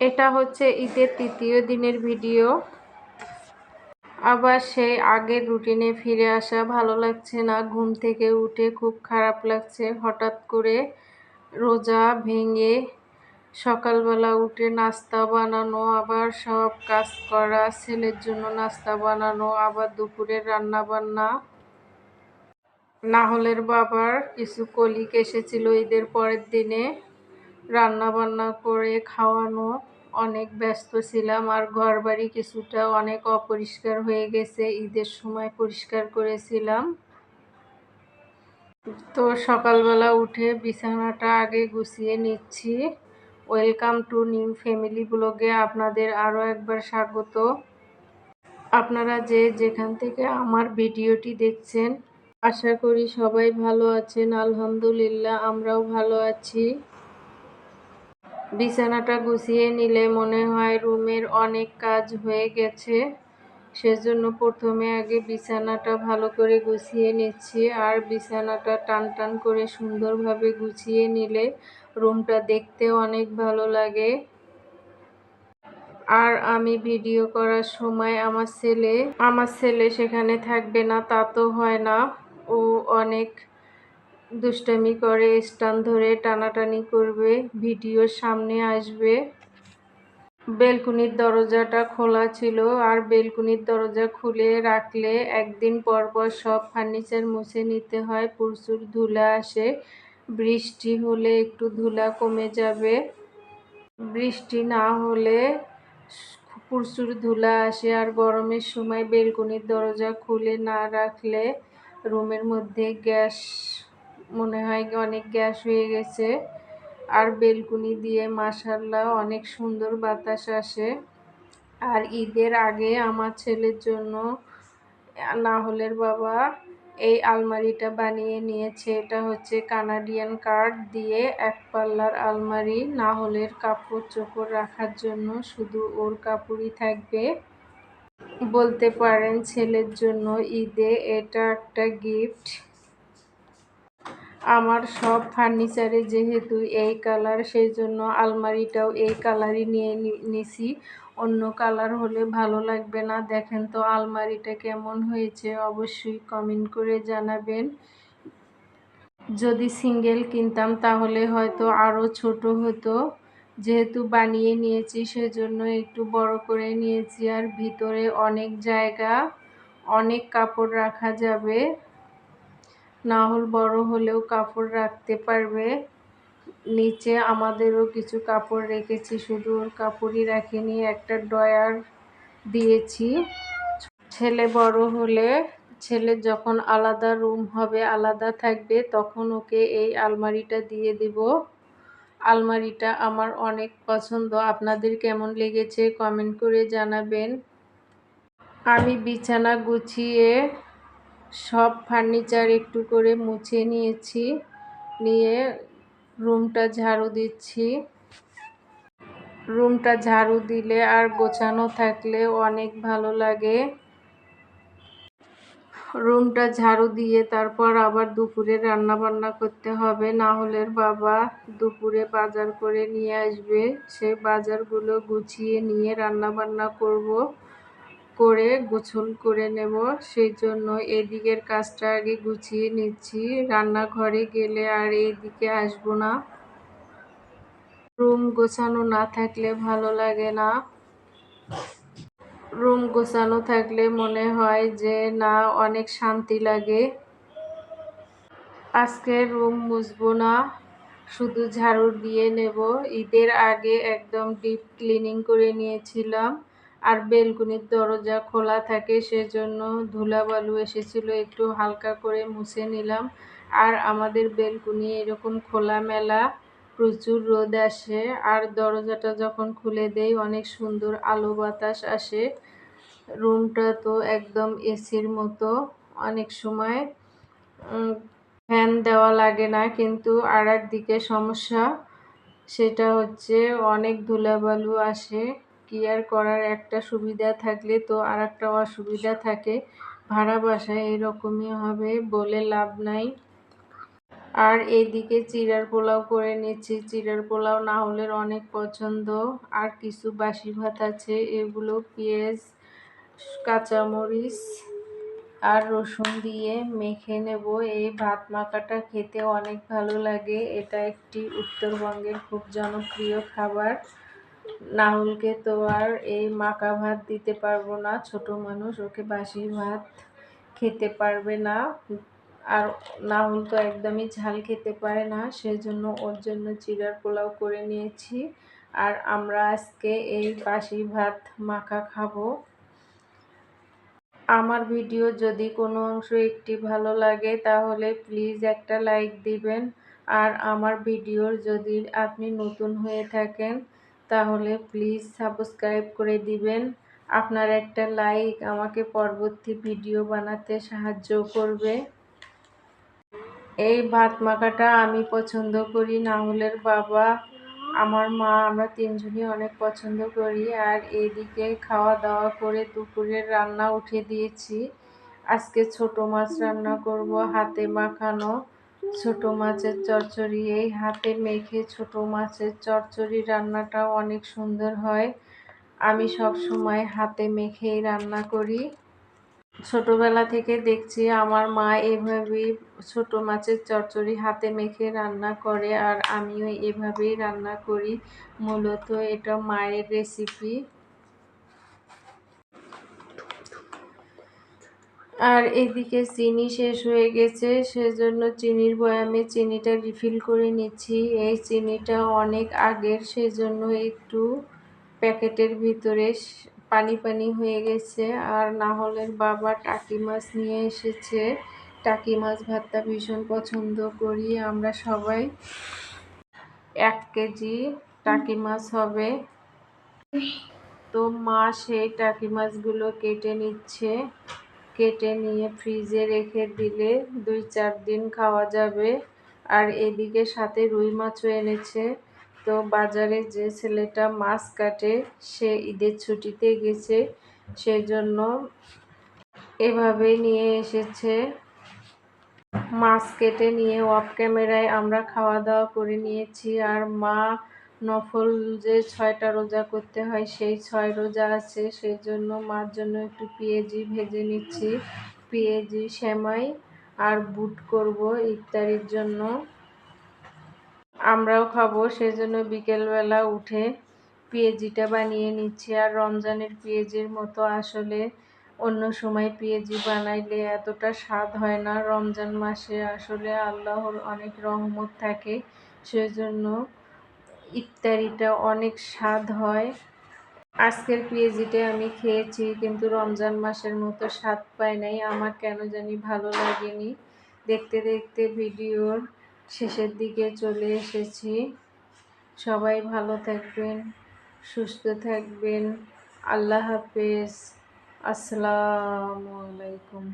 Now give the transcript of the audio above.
এটা হচ্ছে ঈদের তৃতীয় দিনের ভিডিও। আবার সেই আগের রুটিনে ফিরে আসা ভালো লাগছে না, ঘুম থেকে উঠে খুব খারাপ লাগছে। হঠাৎ করে রোজা ভেঙে সকালবেলা উঠে নাস্তা বানানো, আবার সব কাজ করা, ছেলের জন্য নাস্তা বানানো, আবার দুপুরের রান্না বান্না নাহলের বাবার কিছু কলিক এসেছিল ঈদের পরের দিনে। রান্না বান্না করে খাওয়ানো অনেক ব্যস্ত ছিলাম, আর ঘর বাড়ি কিছুটা অনেক অপরিষ্কার হয়ে গেছে, ঈদের সময় পরিষ্কার করেছিলাম। তো সকালবেলা উঠে বিছানাটা আগে গুছিয়ে নিচ্ছি। ওয়েলকাম টু নিউ ফ্যামিলি ব্লগে আপনাদের আরও একবার স্বাগত। আপনারা যে যেখান থেকে আমার ভিডিওটি দেখছেন, আশা করি সবাই ভালো আছেন, আলহামদুলিল্লাহ, আমরাও ভালো আছি। বিছানাটা গুছিয়ে নিলে মনে হয় রুমের অনেক কাজ হয়ে গেছে। সেজন্য প্রথমে আগে বিছানাটা ভালো করে গুছিয়ে নিচ্ছি আর বিছানাটা টান টান করে সুন্দরভাবে গুছিয়ে নিলে রুমটা দেখতে অনেক ভালো লাগে। আর আমি ভিডিও করার সময় আমার ছেলে আমার ছেলে সেখানে থাকবে না, তা তো হয় না। ও অনেক দুষ্টামি করে, স্টান ধরে টানাটানি করবে ভিডিওর সামনে আসবে। বেলকুনির দরজাটা খোলা ছিল আর বেলকুনির দরজা খুলে রাখলে একদিন পর পর সব ফার্নিচার মুছে নিতে হয়। প্রচুর ধুলা আসে, বৃষ্টি হলে একটু ধুলা কমে যাবে। বৃষ্টি না হলে প্রচুর ধুলা আসে আর গরমের সময় বেলকুনির দরজা খুলে না রাখলে রুমের মধ্যে গ্যাস মনে হয় অনেক গ্যাস হয়ে গেছে। আর বেলকুনি দিয়ে মাসাল্লাহ অনেক সুন্দর বাতাস আসে। আর ঈদের আগে আমার ছেলের জন্য নাহলের বাবা এই আলমারিটা বানিয়ে নিয়েছে। এটা হচ্ছে কানাডিয়ান কার্ড দিয়ে এক পাল্লার আলমারি, নাহলের কাপড় চোপড় রাখার জন্য শুধু ওর কাপড়ই থাকবে। বলতে পারেন ছেলের জন্য ঈদে এটা একটা গিফট। আমার সব ফার্নিচারে যেহেতু এই কালার সেই জন্য আলমারিটাও এই কালারই নিয়ে নিছি। অন্য কালার হলে ভালো লাগবে না। দেখেন তো আলমারিটা কেমন হয়েছে, অবশ্যই কমেন্ট করে জানাবেন। যদি সিঙ্গেল কিনতাম তাহলে হয়তো আরও ছোট হতো। যেহেতু বানিয়ে নিয়েছি, সেজন্য একটু বড় করে নিয়েছি। আর ভিতরে অনেক জায়গা, অনেক কাপড় রাখা যাবে। না হল বড় হলেও কাপড় রাখতে পারবে। নিচে আমাদেরও কিছু কাপড় রেখেছি, শুধু ওর কাপড়ই রাখিনি, একটা ডয়ার দিয়েছি। ছেলে বড় হলে, ছেলে যখন আলাদা রুম হবে, আলাদা থাকবে, তখন ওকে এই আলমারিটা দিয়ে দিব। আলমারিটা আমার অনেক পছন্দ। আপনাদের কেমন লেগেছে কমেন্ট করে জানাবেন। আমি বিছানা গুছিয়ে সব ফার্নিচার একটু করে মুছে নিয়েছি। নিয়ে রুমটা ঝাড়ু দিচ্ছি। রুমটা ঝাড়ু দিলে আর গোছানো থাকলে অনেক ভালো লাগে। রুমটা ঝাড়ু দিয়ে তারপর আবার দুপুরে রান্না বান্না করতে হবে। না হলে বাবা দুপুরে বাজার করে নিয়ে আসবে। সে বাজারগুলো গুছিয়ে নিয়ে রান্না বান্না করব। করে গোছল করে নেব। সেই জন্য এদিকের কাজটা আগে গুছিয়ে নিচ্ছি। রান্নাঘরে গেলে আর এইদিকে আসব না। রুম গোছানো না থাকলে ভালো লাগে না। রুম গোছানো থাকলে মনে হয় যে, না, অনেক শান্তি লাগে। আজকে রুম মুছবো না, শুধু ঝাড়ু দিয়ে নেব। ঈদের আগে একদম ডিপ ক্লিনিং করে নিয়েছিলাম। আর বেলকুনির দরজা খোলা থাকে, সেজন্য ধুলাবালু এসেছিল, একটু হালকা করে মুছে নিলাম। আর আমাদের বেলকুনি এরকম খোলামেলা, প্রচুর রোদ আসে, আর দরজাটা যখন খুলে দেই, অনেক সুন্দর আলো বাতাস আসে। রুমটা তো একদম এসির মতো, অনেক সময় ফ্যান দেওয়া লাগে না, কিন্তু আর একদিকে সমস্যা, সেটা হচ্ছে অনেক ধুলাবালু আসে। কি আর করার একটা সুবিধা থাকলে তো আর একটা অসুবিধা থাকে। ভাড়া বাসায় এরকমই হবে বলে লাভ নাই। আর এদিকে চিড়ার পোলাও করে নিচ্ছি। চিড়ার পোলাও না হলে অনেক পছন্দ। আর কিছু বাসি ভাত আছে, এগুলো পেঁয়াজ, কাঁচামরিচ আর রসুন দিয়ে মেখে নেব। এই ভাত মাখাটা খেতে অনেক ভালো লাগে। এটা একটি উত্তরবঙ্গের খুব জনপ্রিয় খাবার। নাহুলকে তো আর এই মাখা ভাত দিতে পারব না, ছোট মানুষ, ওকে বাসি ভাত খেতে পারবে না। আর নাহুল তো একদমই ঝাল খেতে পারে না, সেজন্য ওর জন্য চিড়ার পোলাও করে নিয়েছি। আর আমরা আজকে এই বাসি ভাত মাখা খাব। আমার ভিডিও যদি কোনো অংশ একটি ভালো লাগে, তাহলে প্লিজ একটা লাইক দিবেন। আর আমার ভিডিওর যদি আপনি নতুন হয়ে থাকেন তাহলে প্লিজ সাবস্ক্রাইব করে দিবেন। আপনার একটা লাইক আমাকে পরবর্তী ভিডিও বানাতে সাহায্য করবে। এই ভাত মাখাটা আমি পছন্দ করি, নাহুলের বাবা, আমার মা, আমরা তিনজনই অনেক পছন্দ করি। আর এদিকে খাওয়া দাওয়া করে দুপুরের রান্না উঠে দিয়েছি। আজকে ছোট মাছ রান্না করব, হাতে মাখানো। ছোট মাছের চচ্চড়ি, এই হাতে মেখে ছোট মাছের চচ্চড়ি রান্নাটাও অনেক সুন্দর হয়। আমি সব সময় হাতে মেখেই রান্না করি। ছোটবেলা থেকে দেখছি আমার মা এভাবেই ছোট মাছের চচ্চড়ি হাতে মেখে রান্না করে আর আমিও এভাবেই রান্না করি। মূলত এটা মায়ের রেসিপি আর এদিকে চিনি শেষ হয়ে গেছে, সেজন্য চিনির বয়ামে চিনিটা রিফিল করে নিচ্ছি। এই চিনিটা অনেক আগের, সেজন্য একটু প্যাকেটের ভিতরে পানি পানি হয়ে গেছে। আর নাহলের বাবা টাকি মাছ নিয়ে এসেছে। টাকি মাছ ভাতটা ভীষণ পছন্দ করি। আমরা সবাই এক কেজি টাকি মাছ হবে। তো মা সেই টাকি মাছগুলো কেটে নিচ্ছে। কেটে নিয়ে ফ্রিজে রেখে দিলে দুই চার দিন খাওয়া যাবে। আর এদিকে সাথে রুই মাছও এনেছে। তো বাজারে যে ছেলেটা মাছ কাটে, সে ঈদের ছুটিতে গেছে। সেজন্য এভাবে নিয়ে এসেছে। মাছ কেটে নিয়ে অফ ক্যামেরায় আমরা খাওয়া দাওয়া করে নিয়েছি। আর মা নফল যে ছয়টা রোজা করতে হয়, সেই ছয় রোজা আছে। সেই জন্য মার জন্য একটু পেঁয়াজি ভেজে নিচ্ছি। পেঁয়াজি, সেমাই আর বুট করব ইফতারির জন্য। আমরাও খাব। সেই জন্য বিকেলবেলা উঠে পেঁয়াজিটা বানিয়ে নিচ্ছি। আর রমজানের পেঁয়াজির মতো আসলে অন্য সময় পেঁয়াজি বানাইলে এতটা স্বাদ হয় না। রমজান মাসে আসলে আল্লাহর অনেক রহমত থাকে। সেজন্য ইফতারিটা অনেক স্বাদ হয়। আজকের পেঁয়াজিটা আমি খেয়েছি, কিন্তু রমজান মাসের মতো স্বাদ পাই নাই। আমার কেন জানি ভালো লাগেনি। দেখতে দেখতে ভিডিওর শেষের দিকে চলে এসেছি। সবাই ভালো থাকবেন, সুস্থ থাকবেন। আল্লাহ হাফেজ। আসসালামু আলাইকুম।